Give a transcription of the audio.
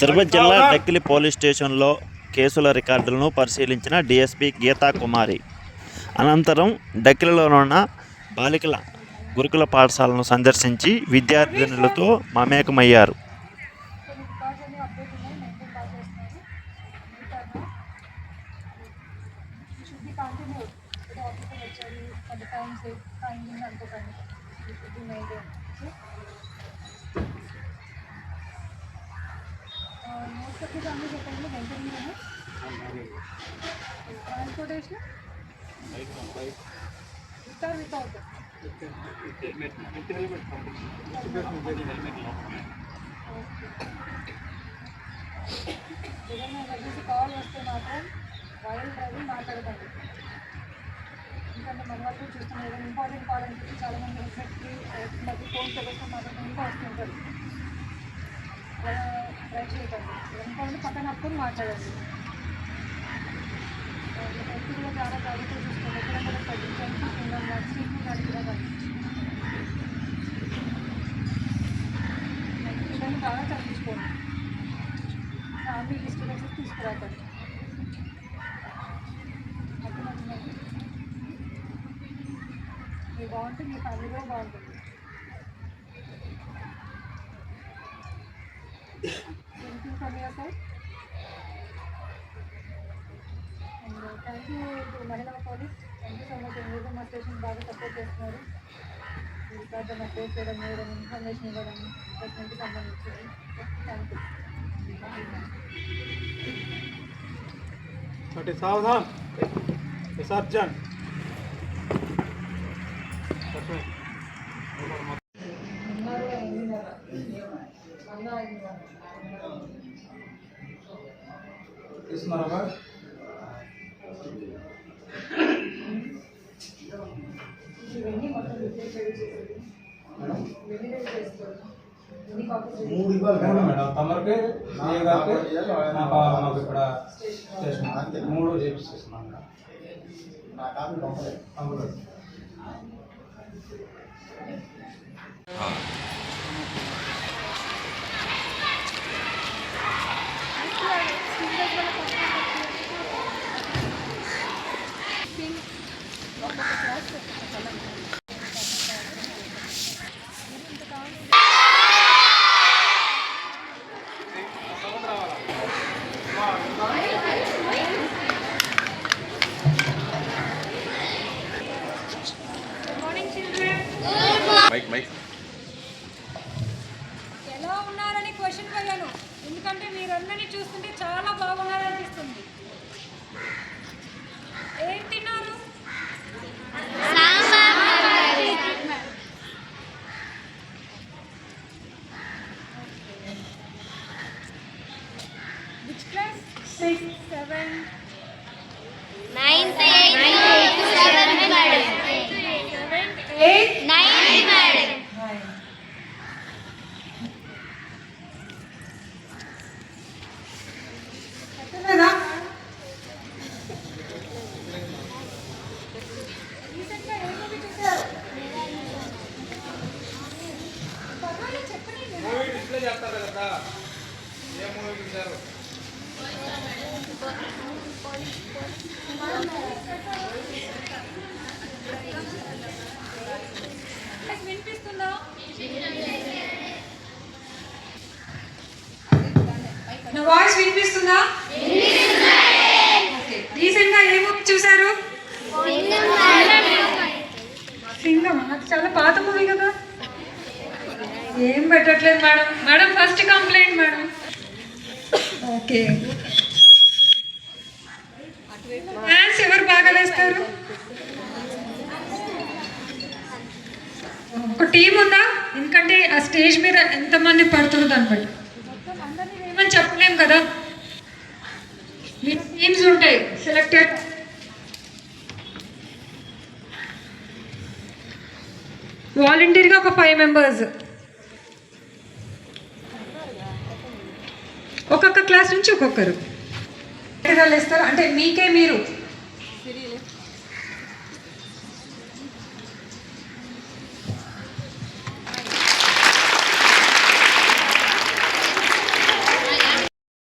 తిరుపతి జిల్లా డెక్కిలి పోలీస్ స్టేషన్లో కేసుల రికార్డులను పరిశీలించిన డీఎస్పీ గీతా కుమారి. అనంతరం డెక్కిలిలోనున్న బాలికల గురుకుల పాఠశాలను సందర్శించి విద్యార్థినులతో మమేకమయ్యారు. అన్ని చెప్పండి maintain transportation with or without ఏదైనా ఎమర్జెన్సీ కాల్ వస్తే మాత్రం వైల్ డ్రైవింగ్ మాట్లాడకండి ఎందుకంటే మన వాళ్ళు కూడా చూస్తున్నాం ఏదైనా ఇంపార్టెంట్ కాల్ అని చెప్పి చాలా మంది హెల్మెట్కి మధ్య ఫోన్ పేపర్స్తో మాట్లాడుతూ ఇంకా వస్తుంటారు అలా ట్రై పక్కన అప్పుడు మాట్లాడండి హెల్త్ కూడా చాలా జాగ్రత్తగా చూసుకోండి ఎక్కడ కూడా తగ్గించండి ఉండాలి సీట్లు నడిపివ్వకండి పిల్లల్ని బాగా చదివించుకోండి ఫ్యామిలీ డిస్టర్బెన్సెస్ తీసుకురాకండి మీ బాగుంటుంది బాగుంటే మీ ఫ్యామిలీ కూడా బాగుంటుంది. థ్యాంక్ యూ మహిళా police thank you so much ఏదో మా స్టేషన్ బాగా సపోర్ట్ చేస్తున్నారు తర్వాత మా చేయడం ఇవ్వడం ఇన్ఫర్మేషన్ ఇవ్వడం ప్రశ్నకి థ్యాంక్ యూ అటు సావధాన్ విసర్జన్. కాపీస్ రెడీ మూడు ఇవ్వాలి మూడు మేడం మేడం తమరికి ఏ గారికి మాకు మాకు ఇక్కడ స్టేషన్ మూడు చేపిస్తున్నాం మేడం నా కాపీ పంపలేదు అందులో మైక్ మైక్ ఎలా ఉన్నారని క్వశ్చన్ ఎందుకంటే మీరందరినీ చూస్తుంటే చాలా బాగున్నారనిపిస్తుంది. ఏం తిన్నారు? Which class six seven ninth eighth seventh madam seven eight ninth madam ఎక్కలేదా రీసెంట్గా ఏ మూవీ చూసారు పర్వాలేదు చెప్పండి మూవీ డిస్ప్లే చేస్తారు కదా ఏ మూవీ చూసారు వాయిస్ వినిపిస్తుందా నా వాయిస్ వినిపిస్తుందా? రీసెంట్గా ఏ మూవీ చూసారు సింగం అది చాలా పాత మూవీ కదా. ఏం పెట్టట్లేదు madam. Madam first complaint madam. Okay. Dance ఎవరు బాగా వేస్తారు? ఒక టీం ఉందా? ఎందుకంటే ఆ స్టేజ్ మీద ఎంతమంది పడుతున్నారు దాన్ని బట్టి. ఏమని చెప్పలేం కదా? మీ టీమ్స్ ఉంటాయి సెలెక్టెడ్ వాలంటీర్గా ఒక ఫైవ్ మెంబర్స్ ఒక్కొక్క క్లాస్ నుంచి ఒక్కొక్కరు. వేస్తారు అంటే మీకే మీరు